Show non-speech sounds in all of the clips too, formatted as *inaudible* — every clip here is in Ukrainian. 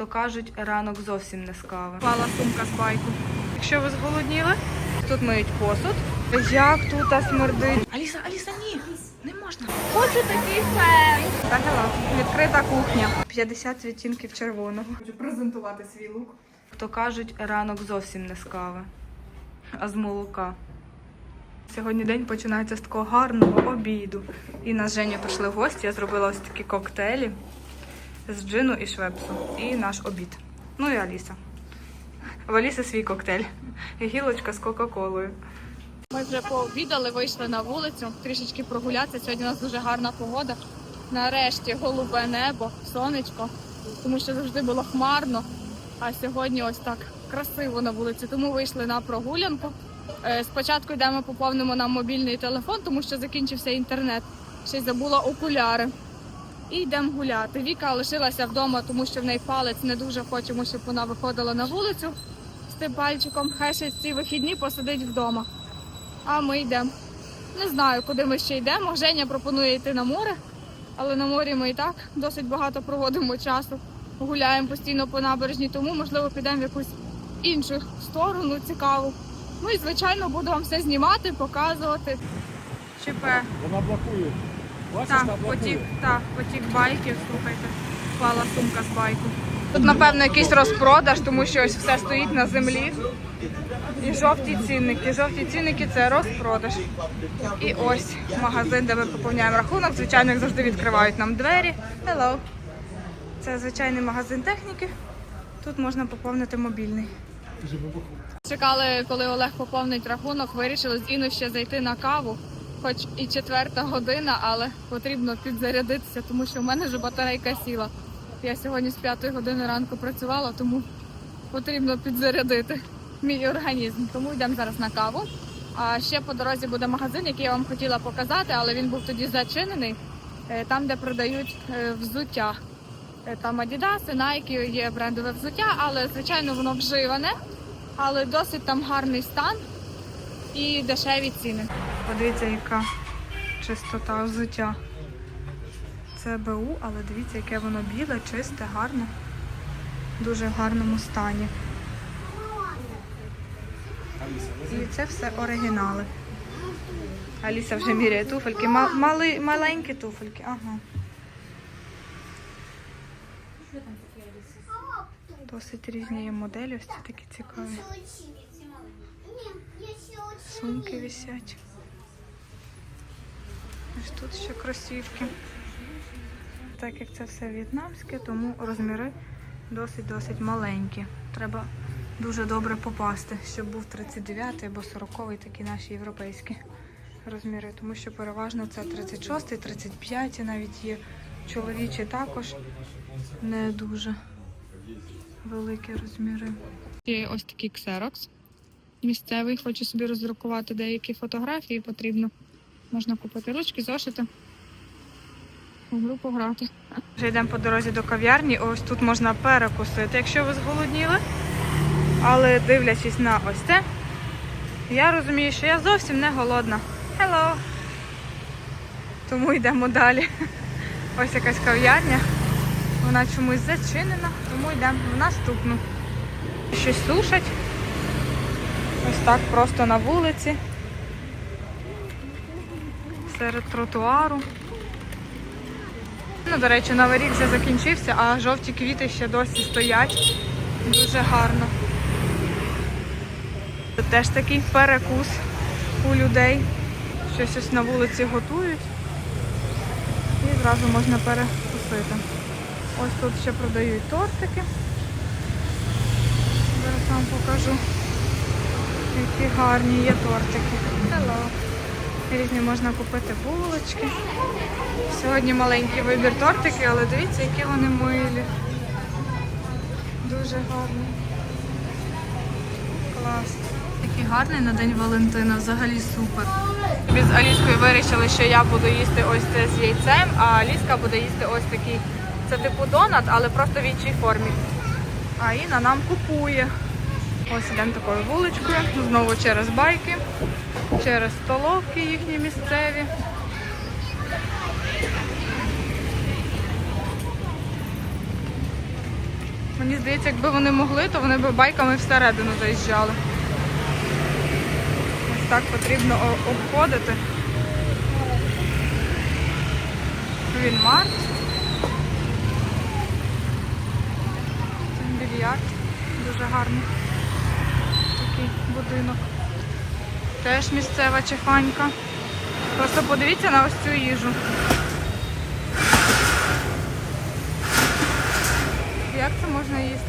То кажуть, ранок зовсім не з кави. Пала сумка з байку. Якщо ви зголодніли, тут миють посуд. Як тут а смердить. Аліса, Аліса, ні, не можна. Хочу такий фен. Так, hello. Відкрита кухня. 50 відтінків червоного. Хочу презентувати свій лук. То кажуть, ранок зовсім не з кави, а з молока. Сьогодні день починається з такого гарного обіду. І нас з Женю пішли в гості. Я зробила ось такі коктейлі з джину і швепсу. І наш обід. Ну і Аліса. В Аліси свій коктейль. Гілочка з Кока-Колою. Ми вже пообідали, вийшли на вулицю, трішечки прогулятися. Сьогодні у нас дуже гарна погода. Нарешті голубе небо, сонечко, тому що завжди було хмарно. А сьогодні ось так красиво на вулиці. Тому вийшли на прогулянку. Е, Спочатку йдемо поповнимо нам мобільний телефон, тому що закінчився інтернет. Ще й забула окуляри. І йдемо гуляти. Віка лишилася вдома, тому що в неї палець не дуже хочемо, щоб вона виходила на вулицю з тим пальчиком. Хай ще ці вихідні посидить вдома. А ми йдемо. Не знаю, куди ми ще йдемо. Женя пропонує йти на море, але на морі ми і так досить багато проводимо часу. Гуляємо постійно по набережні, тому можливо підемо в якусь іншу сторону цікаву. Ну і звичайно буду вам все знімати, показувати. ЧП. Вона блокує. Так, потік, так, потік байків, слухайте. Впала сумка з байку. Тут, напевно, якийсь розпродаж, тому що ось все стоїть на землі. І жовті цінники. Жовті цінники це розпродаж. І ось магазин, де ми поповняємо рахунок. Звичайно, як завжди відкривають нам двері. Hello. Це звичайний магазин техніки. Тут можна поповнити мобільний. Чекали, коли Олег поповнить рахунок, вирішили з Іною ще зайти на каву, хоч і четверта година, але потрібно підзарядитися, тому що в мене вже батарейка сіла. Я сьогодні з п'ятої години ранку працювала, тому потрібно підзарядити мій організм. Тому йдемо зараз на каву. А ще по дорозі буде магазин, який я вам хотіла показати, але він був тоді зачинений, е, там, де продають е, взуття. Е, Там Adidas, Nike є брендове взуття, але звичайно воно вживане але досить там гарний стан і дешеві ціни. Подивіться, яка чистота взуття. Це БУ, але дивіться, яке воно біле, чисте, гарне. Дуже гарному стані. І це все оригінали. Аліса вже міряє туфельки. Мали, маленькі туфельки. Ага. Досить різні моделі, ось ці такі цікаві. Сумки висять. Ось тут ще кросівки. Так як це все в'єтнамське, тому розміри досить-досить маленькі. Треба дуже добре попасти, щоб був 39 або 40-й такі наші європейські розміри. Тому що переважно це 36, 35 навіть є чоловічі також не дуже великі розміри. Є ось такий ксерокс місцевий. Хочу собі роздрукувати деякі фотографії. Потрібно можна купити ручки, зошити. У групу грати. Вже йдемо по дорозі до кав'ярні. Ось тут можна перекусити, якщо ви зголодніли. Але дивлячись на ось це, я розумію, що я зовсім не голодна. Hello! Тому йдемо далі. Ось якась кав'ярня. Вона чомусь зачинена, тому йдемо в наступну. Щось сушать. Ось так просто на вулиці. Серед тротуару. Ну, до речі, новий рік вже закінчився, а жовті квіти ще досі стоять. Дуже гарно. Це теж такий перекус у людей. Щось ось на вулиці готують. І зразу можна перекусити. Ось тут ще продають тортики. Зараз вам покажу, які гарні є тортики. Hello. Різні можна купити булочки. Сьогодні маленький вибір тортики, але дивіться, які вони милі. Дуже гарні. Клас. Такий гарний на День Валентина, взагалі супер. Ми з Аліскою вирішили, що я буду їсти ось це з яйцем, а Аліска буде їсти ось такий. Це типу донат, але просто в іншій формі. А Інна нам купує. Ось ідемо такою вуличкою, знову через байки, через столовки їхні місцеві. Мені здається, якби вони могли, то вони б байками всередину заїжджали. Ось так потрібно обходити. Він март. Більярд. Дуже гарний. Будинок. Теж місцева чефанька. Просто подивіться на ось цю їжу. Як це можна їсти?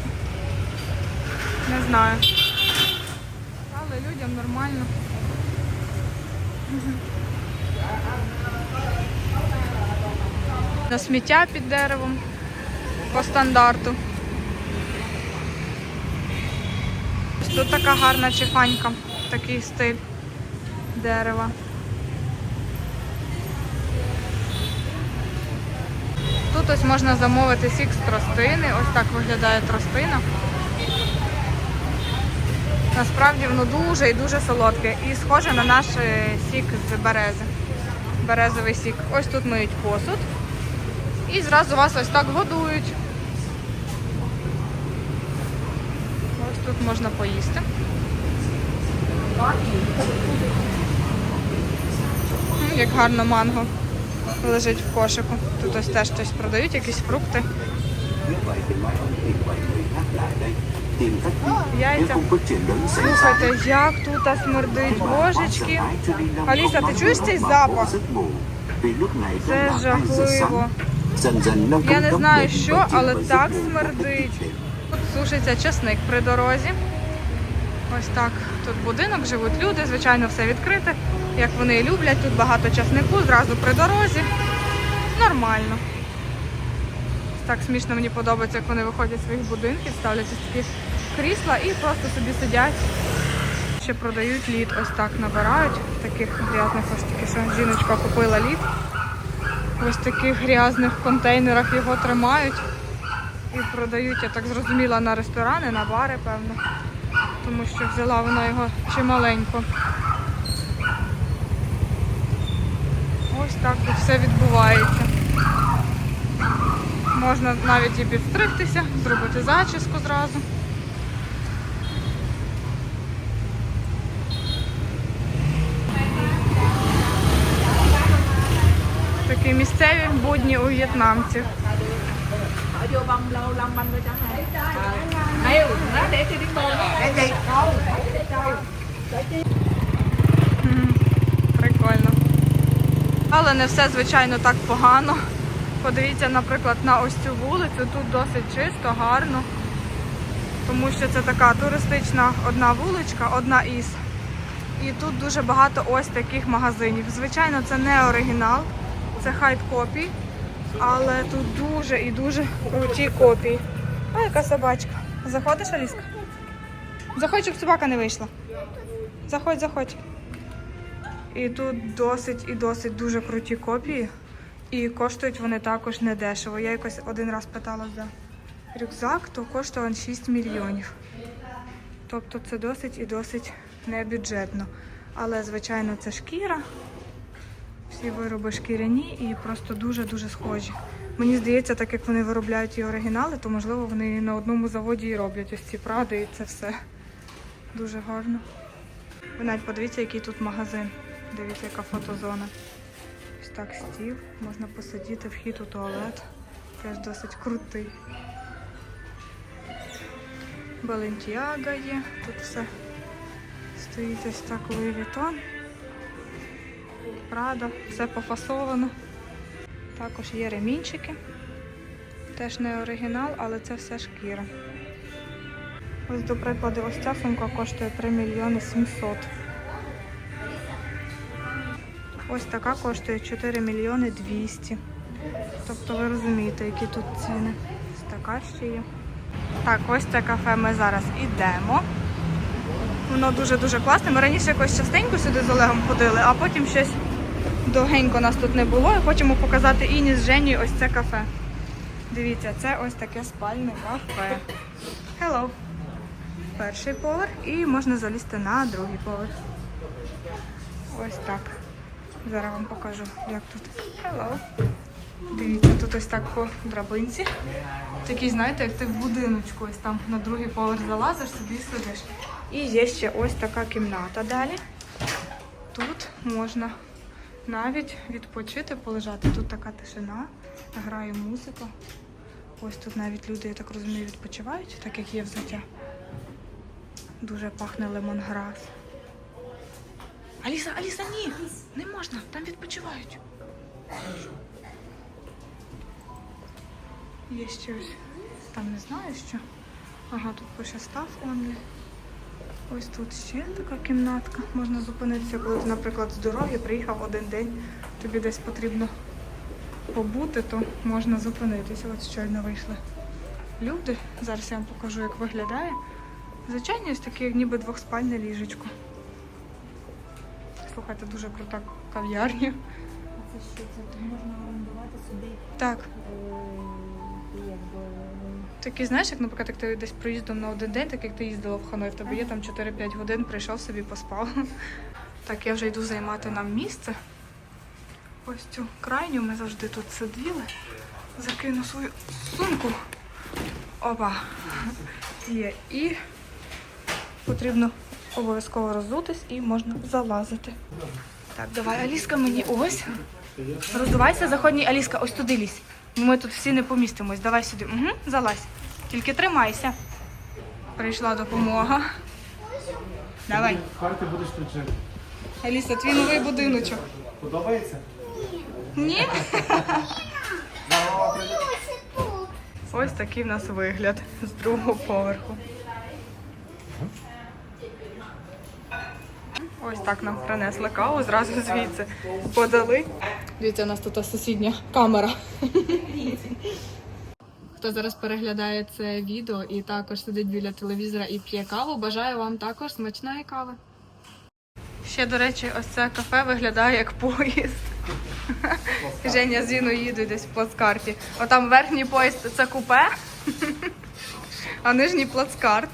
Не знаю. Але людям нормально. На сміття під деревом по стандарту. Ось Тут така гарна чефанька, такий стиль дерева. Тут ось можна замовити сік з тростини. Ось так виглядає тростина. Насправді воно дуже і дуже солодке і схоже на наш е, сік з берези. Березовий сік. Ось тут миють посуд. І зразу вас ось так годують. Тут можна поїсти. Як гарно манго лежить в кошику. Тут ось теж щось продають, якісь фрукти. Яйця. Слухайте, як тут смердить, божечки. Аліса, ти чуєш цей запах? Це đã là 2 giờ жахливо. Я не знаю, що, але так смердить. Сушиться часник при дорозі. Ось так. Тут будинок, живуть люди, звичайно, все відкрите. Як вони і люблять, тут багато часнику, зразу при дорозі. Нормально. Так смішно мені подобається, як вони виходять з своїх будинків, ставлять ось такі крісла і просто собі сидять. Ще продають лід, ось так набирають. В таких грязних ось таки, що жіночка купила лід. Ось таких грязних контейнерах його тримають. І продають, я так зрозуміла, на ресторани, на бари, певно. Тому що взяла вона його чималенько. Ось так тут все відбувається. Можна навіть і підстригтися, зробити зачіску зразу. Такі місцеві будні у в'єтнамців. Мгм, Прикольно. Але не все, звичайно, так погано. Подивіться, наприклад, на ось цю вулицю. Тут досить чисто, гарно. Тому що це така туристична одна вуличка, одна із. І тут дуже багато ось таких магазинів. Звичайно, це не оригінал, це хайт копій. Але тут дуже і дуже круті копії. А яка собачка? Заходиш, Аліска? Заходь, щоб собака не вийшла. Заходь, заходь. І тут досить і досить дуже круті копії. І коштують вони також недешево. Я якось один раз питала за рюкзак, то він 6 мільйонів. Тобто це досить і досить небюджетно. Але, звичайно, це шкіра. Всі вироби шкіряні і просто дуже-дуже схожі. Мені здається, так як вони виробляють і оригінали, то можливо вони на одному заводі і роблять ось ці пради і це все. Дуже гарно. Ви навіть подивіться, який тут магазин. Дивіться, яка фотозона. Ось так стіл, можна посидіти, вхід у туалет. Теж досить крутий. Балентіага є, тут все стоїть ось так Louis Vuitton. Прада, все пофасовано. Також є ремінчики. Теж не оригінал, але це все шкіра. Ось, до прикладу, ось ця сумка коштує 3 мільйони 700. Ось така коштує 4 мільйони 200. Тобто ви розумієте, які тут ціни. Ось така ще є. Так, ось це кафе ми зараз ідемо. Воно дуже-дуже класне. Ми раніше якось частенько сюди з Олегом ходили, а потім щось довгенько нас тут не було. Хочемо показати Іні з Жені ось це кафе. Дивіться, це ось таке спальне кафе. Hello. Перший поверх і можна залізти на другий поверх. Ось так. Зараз вам покажу, як тут. Hello. Дивіться, тут ось так по драбинці. Такий, знаєте, як ти в будиночку, ось там на другий поверх залазиш, собі сидиш. І є ще ось така кімната далі. Тут можна навіть відпочити, полежати. Тут така тишина, грає музика. Ось тут навіть люди, я так розумію, відпочивають, так як є взуття. Дуже пахне лемонграс. Аліса, Аліса, ні! Не можна, там відпочивають. Є ще ось, там не знаю що. Ага, тут пише став онлі. Ось тут ще така кімнатка. Можна зупинитися, коли ти, наприклад, з дороги приїхав один день, тобі десь потрібно побути, то можна зупинитися. От щойно вийшли люди. Зараз я вам покажу, як виглядає. Звичайно, ось таке ніби двохспальне ліжечко. Слухайте, дуже крута кав'ярня. А це що? Це можна орендувати собі Так, е, такий, знаєш, як, наприклад, як ти десь приїздом на один день, так як ти їздила в Ханой, в тебе є там 4-5 годин, прийшов собі, поспав. *laughs* Так, я вже йду займати нам місце. Ось цю крайню ми завжди тут сиділи. Закину свою сумку. Опа. Є. І потрібно обов'язково роззутись і можна залазити. Так, давай, Аліска мені ось. Роздувайся, заходній Аліска, ось туди лізь. Ми тут всі не помістимось. Давай сюди. Угу, залазь. Тільки тримайся. Прийшла допомога. Давай. Карти будеш тут жити. Аліса, твій новий будиночок. Подобається? Ні? Ось такий в нас вигляд з другого поверху. Ось так нам принесли каву, зразу звідси подали. Дивіться, у нас тут сусідня камера. Хто зараз переглядає це відео і також сидить біля телевізора і п'є каву, бажаю вам також смачної кави. Ще, до речі, ось це кафе виглядає як поїзд. Женя з Іною їдуть десь в плацкарті. Отам верхній поїзд це купе, а нижній плацкарт.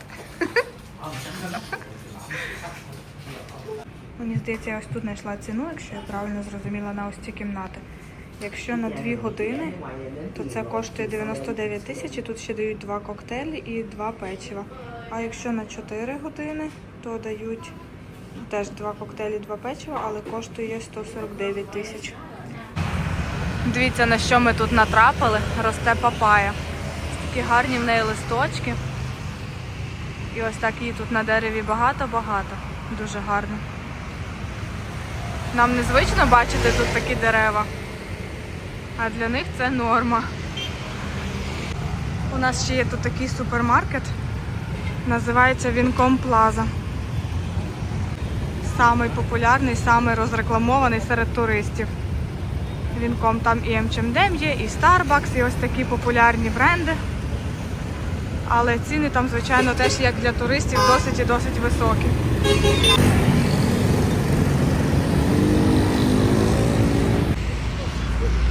Мені здається, я ось тут знайшла ціну, якщо я правильно зрозуміла, на ось ці кімнати. Якщо на 2 години, то це коштує 99 тисяч, і тут ще дають два коктейлі і два печива. А якщо на 4 години, то дають теж два коктейлі, два печива, але коштує 149 тисяч. Дивіться, на що ми тут натрапили. Росте папая. Такі гарні в неї листочки. І ось так її тут на дереві багато-багато. Дуже гарно. Нам незвично бачити тут такі дерева, а для них це норма. У нас ще є тут такий супермаркет, називається Вінком Плаза. Самий популярний, самий розрекламований серед туристів. Вінком там і H&M є, і Starbucks, і ось такі популярні бренди. Але ціни там, звичайно, теж як для туристів досить і досить високі.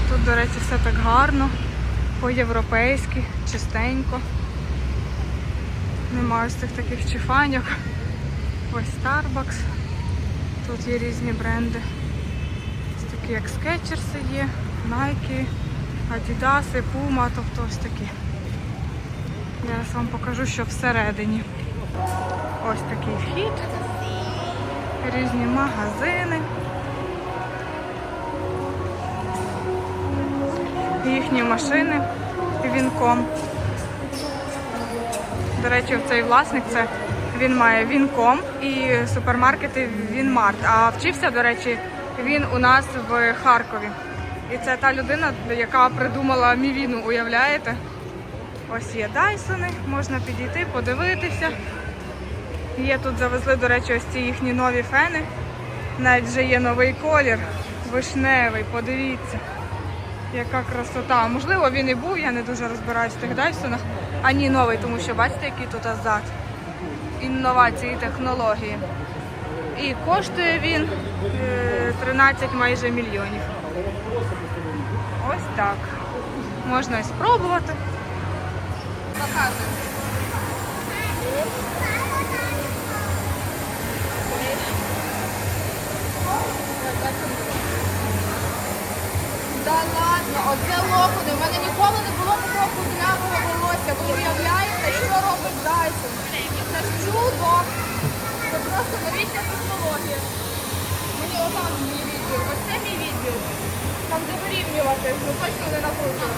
Тут, до речі, все так гарно, по-європейськи, чистенько. Немає ось цих таких чифаньок. Ось Starbucks. Тут є різні бренди. Ось такі як Skechers є, Nike, Adidas, Puma, тобто ось такі. Зараз вам покажу, що всередині. Ось такий вхід. Різні магазини. Їхні машини Вінком. До речі, цей власник це він має Вінком і супермаркети Вінмарт. А вчився, до речі, він у нас в Харкові. І це та людина, яка придумала Мівіну, уявляєте? Ось є Дайсони, можна підійти, подивитися. Є тут завезли, до речі, ось ці їхні нові фени. Навіть вже є новий колір, вишневий, подивіться. Яка красота. Можливо, він і був, я не дуже розбираюсь в тих Дайсонах. А ні, новий, тому що бачите, який тут азат. Інновації, технології. І коштує він е, 13 майже мільйонів. Ось так. Можна і спробувати. Показуємо. Та ладно, оце локони. У мене ніколи не було такого кудрявого волосся. Ви уявляєте, що робить Дайсон? Це ж чудо. Це просто новітня технологія. Мені отам мій відділ. Ось це мій відділ. Там де вирівнювати, ну точно не накручено.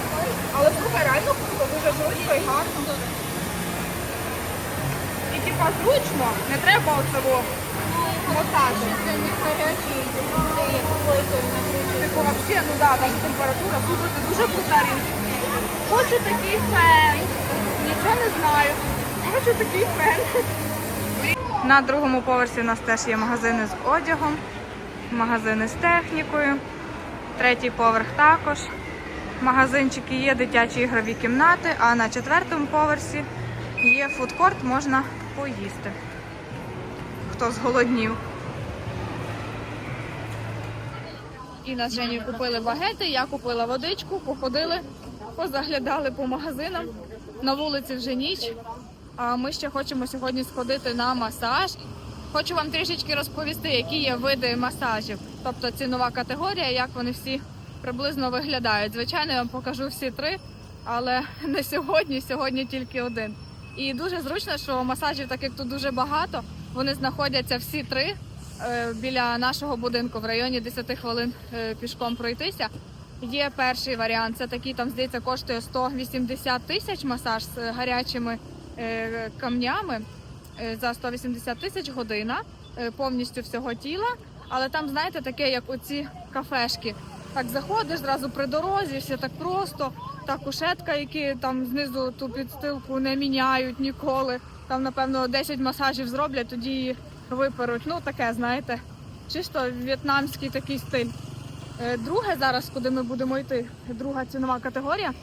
Але слухай, реально круто, дуже жорстко і гарно. І типа зручно, не треба оцього взагалі, ну да, там температура, слухайте, дуже крута річ. Хочу такий фен. Нічого не знаю. Хочу такий фен. На другому поверсі у нас теж є магазини з одягом, магазини з технікою. Третій поверх також. Магазинчики є, дитячі ігрові кімнати, а на четвертому поверсі є фудкорт, можна поїсти. Хто зголоднів. Інна з Женєю купили багети, я купила водичку, походили, позаглядали по магазинам. На вулиці вже ніч. А ми ще хочемо сьогодні сходити на масаж. Хочу вам трішечки розповісти, які є види масажів. Тобто цінова категорія, як вони всі приблизно виглядають. Звичайно, я вам покажу всі три, але не сьогодні, сьогодні тільки один. І дуже зручно, що масажів, так як тут дуже багато, вони знаходяться всі три е, біля нашого будинку в районі 10 хвилин е, пішком пройтися. Є перший варіант, це такий там здається коштує 180 тисяч масаж з гарячими е, камнями за 180 тисяч година повністю всього тіла. Але там, знаєте, таке, як оці кафешки. Так заходиш зразу при дорозі, все так просто. Та кушетка, які там знизу ту підстилку не міняють ніколи. Там, напевно, 10 масажів зроблять, тоді виперуть. Ну, таке, знаєте, чисто в'єтнамський такий стиль. Е, Друге зараз, куди ми будемо йти, друга цінова категорія.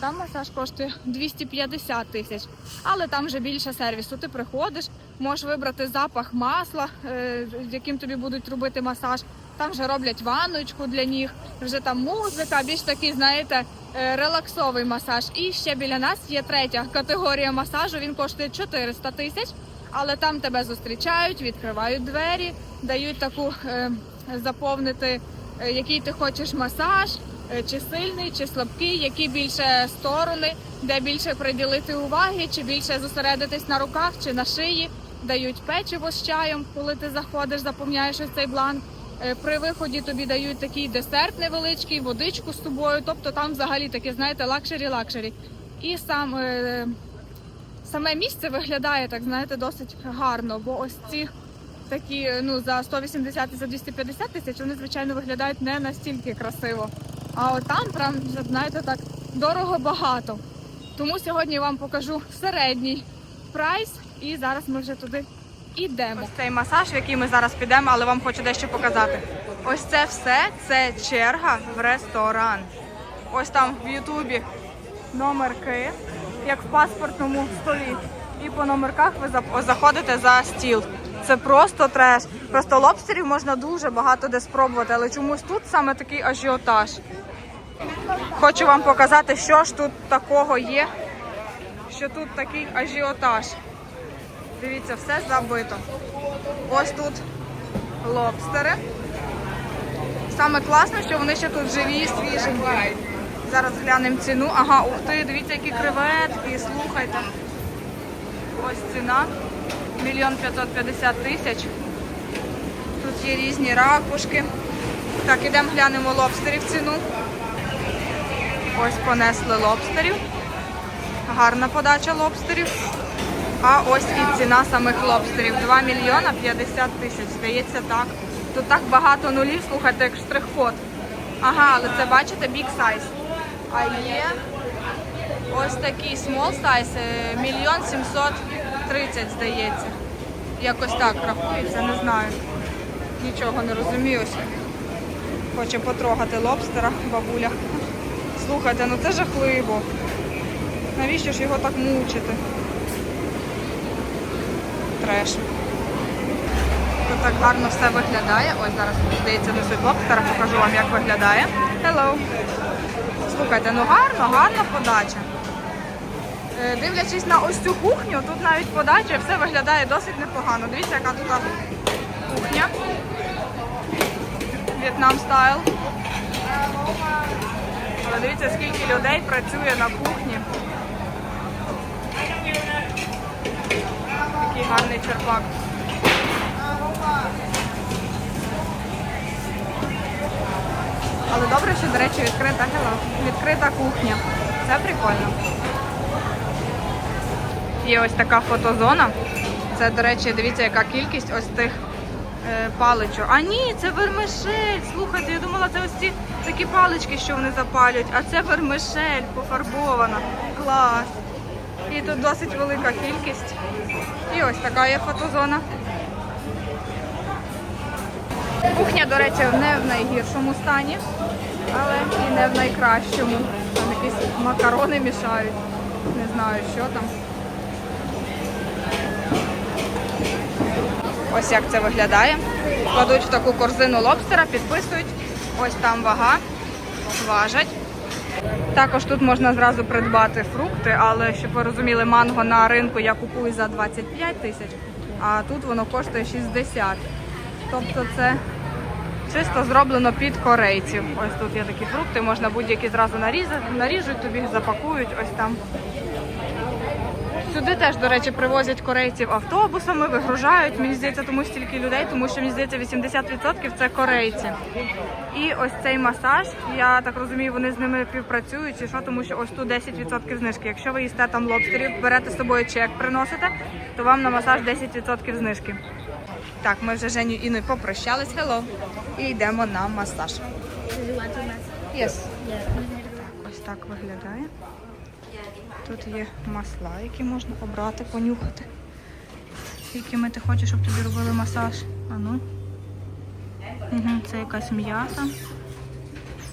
Там масаж коштує 250 тисяч, але там вже більше сервісу. Ти приходиш, можеш вибрати запах масла, е, з яким тобі будуть робити масаж. Там вже роблять ванночку для ніг, вже там музика, більш такий, знаєте, е, релаксовий масаж. І ще біля нас є третя категорія масажу. Він коштує 400 тисяч, але там тебе зустрічають, відкривають двері, дають таку е, заповнити, е, який ти хочеш масаж, е, чи сильний, чи слабкий, які більше сторони, де більше приділити уваги, чи більше зосередитись на руках чи на шиї. Дають печиво з чаєм, коли ти заходиш, заповняєш ось цей бланк. Е, При виході тобі дають такий десерт невеличкий, водичку з собою. Тобто там взагалі таке, знаєте, лакшері-лакшері. І сам е, саме місце виглядає так, знаєте, досить гарно, бо ось ці такі, ну за 180 і за 250 тисяч, вони звичайно виглядають не настільки красиво. А от там прям, знаєте, так дорого багато. Тому сьогодні вам покажу середній прайс, і зараз ми вже туди йдемо. Ось цей масаж, в який ми зараз підемо, але вам хочу дещо показати. Ось це все це черга в ресторан. Ось там в Ютубі номерки, як в паспортному столі. І по номерках ви заходите за стіл. Це просто треш. Просто лобстерів можна дуже багато де спробувати, але чомусь тут саме такий ажіотаж. Хочу вам показати, що ж тут такого є, що тут такий ажіотаж. Дивіться, все забито. Ось тут лобстери. Саме класно, що вони ще тут живі, свіженькі. Зараз глянемо ціну. Ага, ух ти, дивіться, які креветки, слухайте. Ось ціна. Мільйон 550 тисяч. Тут є різні ракушки. Так, ідемо глянемо лобстерів ціну. Ось понесли лобстерів. Гарна подача лобстерів. А ось і ціна самих лобстерів. 2 мільйона 50 тисяч. Здається так. Тут так багато нулів, слухайте, як штрих-код. Ага, але це бачите big size. А є ось такий small size, е, мільйон 730, здається. Якось так рахується, не знаю. Нічого не розумію. Хоче потрогати лобстера, бабуля. Слухайте, ну це жахливо. Навіщо ж його так мучити? Треш. Тут так гарно все виглядає. Ось зараз, здається, несуть лобстера, покажу вам, як виглядає. Hello. Слухайте, ну гарно, гарна подача. Е, Дивлячись на ось цю кухню, тут навіть подача все виглядає досить непогано. Дивіться, яка тут кухня. В'єтнам стайл. Але дивіться, скільки людей працює на кухні. Гарний черпак. Але добре, що, до речі, відкрита hello, відкрита кухня. Це прикольно. Є ось така фотозона. Це, до речі, дивіться, яка кількість ось тих е, паличок. А ні, це вермишель. Слухайте, я думала, це ось ці такі палички, що вони запалюють, а це вермишель пофарбована. Клас. І тут досить велика кількість. І ось така є фотозона. Кухня, до речі, не в найгіршому стані, але і не в найкращому. Там якісь макарони мішають. Не знаю, що там. Ось як це виглядає. Кладуть в таку корзину лобстера, підписують. Ось там вага, важать. Також тут можна зразу придбати фрукти, але щоб ви розуміли, манго на ринку я купую за 25 тисяч, а тут воно коштує 60. Тобто це чисто зроблено під корейців. Ось тут є такі фрукти, можна будь-які зразу нарізати, наріжуть, тобі запакують ось там. Сюди теж, до речі, привозять корейців автобусами, вигружають. Мені здається, тому стільки людей, тому що мені здається, 80% це корейці. І ось цей масаж, я так розумію, вони з ними співпрацюють чи що, тому що ось тут 10% знижки. Якщо ви їсте там лобстерів, берете з собою чек, приносите, то вам на масаж 10% знижки. Так, ми вже Женю Іною попрощались, hello, і йдемо на масаж. Yes. Так, ось так виглядає. Тут є масла, які можна обрати, понюхати. Якими ти хочеш, щоб тобі робили масаж. А ну. Угу, це якась м'ята,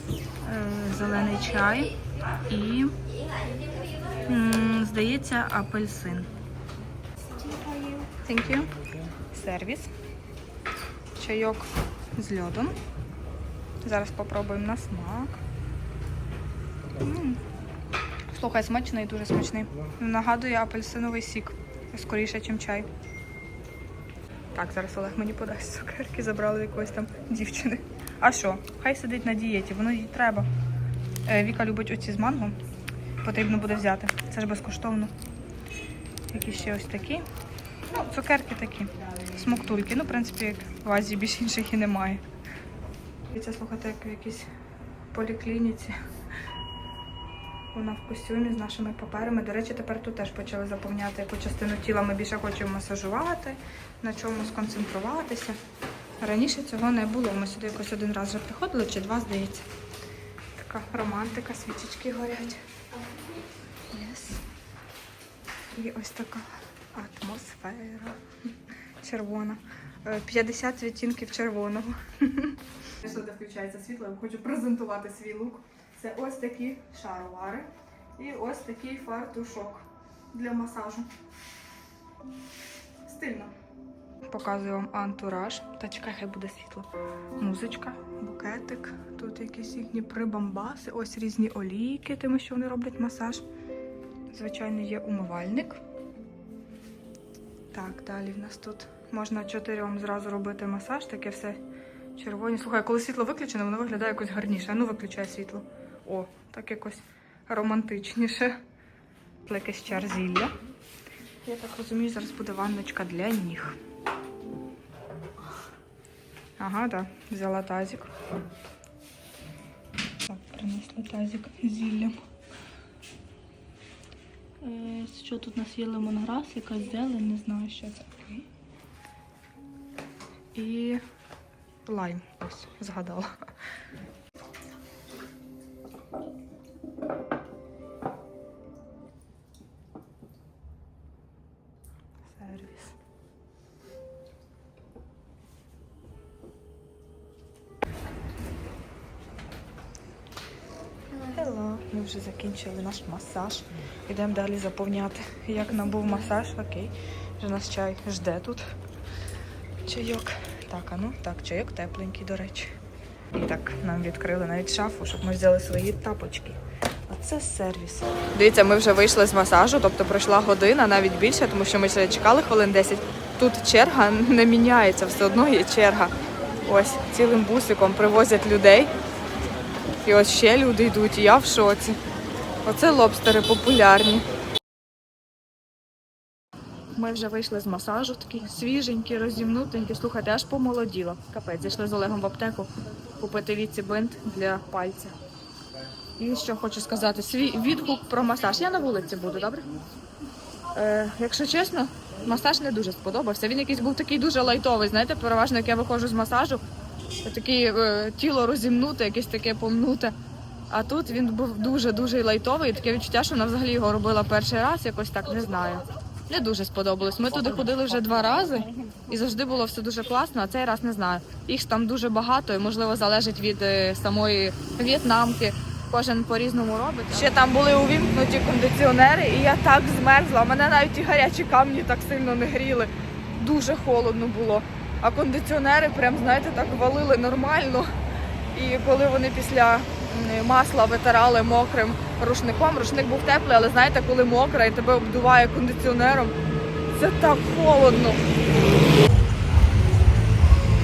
е, зелений чай і, здається, апельсин. Thank you. Сервіс. Чайок з льодом. Зараз попробуємо на смак. Слухай, смачний, дуже смачний. Нагадує апельсиновий сік. Скоріше, ніж чай. Так, зараз Олег мені подасть цукерки, забрали якоїсь там дівчини. А що? Хай сидить на дієті, воно їй треба. Е, Віка любить оці з манго. Потрібно буде взяти. Це ж безкоштовно. Які ще ось такі. Ну, цукерки такі. Смоктульки. Ну, в принципі, як в Азії більш інших і немає. Це слухайте, як в якійсь поліклініці. Вона в костюмі з нашими паперами. До речі, тепер тут теж почали заповняти яку частину тіла ми більше хочемо масажувати, на чому сконцентруватися. Раніше цього не було. Ми сюди якось один раз вже приходили, чи два, здається. Така романтика, свічечки горять. Yes. І ось така атмосфера. Червона. Е, 50 відтінків червоного. Сюди включається світло, я хочу презентувати свій лук. Це ось такі шаровари і ось такий фартушок для масажу. Стильно. Показую вам антураж. Та чекай, хай буде світло. Музичка, букетик. Тут якісь їхні прибамбаси, ось різні олійки, тими, що вони роблять масаж. Звичайно, є умивальник. Так, далі в нас тут можна чотирьом зразу робити масаж, таке все червоні. Слухай, коли світло виключене, воно виглядає якось гарніше. А ну виключай світло. О, так якось романтичніше. Якесь чар зілля. Я так розумію, зараз буде ванночка для ніг. Ага, так, взяла тазик. Так, принесла тазик з зіллям. Е, Що тут у нас є лимонграс, якась зелень, не знаю, що це. І лайм. Ось, згадала. Вже закінчили наш масаж. Йдемо далі заповняти. Як нам був масаж, окей. Вже нас чай жде тут. Чайок. Так, а ну, так, чайок тепленький, до речі. І так, нам відкрили навіть шафу, щоб ми взяли свої тапочки. А це сервіс. Дивіться, ми вже вийшли з масажу, тобто пройшла година, навіть більше, тому що ми ще чекали хвилин 10. Тут черга не міняється, все одно є черга. Ось цілим бусиком привозять людей. І ось ще люди йдуть, і я в шоці. Оце лобстери популярні. ми вже вийшли з масажу, такі свіженькі, розімнутенькі. Слухайте, аж помолоділо. Капець, зайшли з Олегом в аптеку купити віці бинт для пальця. І що хочу сказати, свій відгук про масаж. Я на вулиці буду, добре? Е, якщо чесно, масаж не дуже сподобався. Він якийсь був такий дуже лайтовий. Знаєте, переважно як я виходжу з масажу, таке тіло розімнуте, якесь таке помнуте. А тут він був дуже дуже лайтовий. і Таке відчуття, що вона взагалі його робила перший раз, якось так не знаю. Не дуже сподобалось. Ми туди ходили вже два рази, і завжди було все дуже класно. А цей раз не знаю. Їх там дуже багато, і можливо залежить від е, самої в'єтнамки. Кожен по-різному робить. Ще там були увімкнуті кондиціонери, і я так змерзла. Мене навіть ті гарячі камні так сильно не гріли. Дуже холодно було. А кондиціонери, прям, знаєте, так валили нормально. І коли вони після масла витирали мокрим рушником, рушник був теплий, але знаєте, коли мокра і тебе обдуває кондиціонером, це так холодно.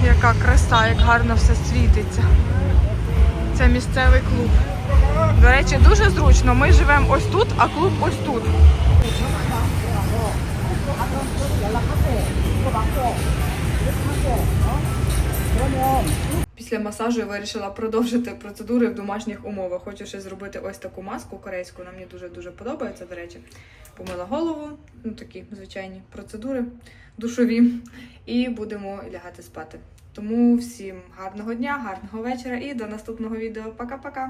Яка краса, як гарно все світиться. Це місцевий клуб. До речі, дуже зручно. Ми живемо ось тут, а клуб ось тут. Після масажу я вирішила продовжити процедури в домашніх умовах. Хочу ще зробити ось таку маску корейську. Вона мені дуже дуже подобається. До речі, помила голову. Ну такі звичайні процедури душові. І будемо лягати спати. Тому всім гарного дня, гарного вечора і до наступного відео. Пока-пока!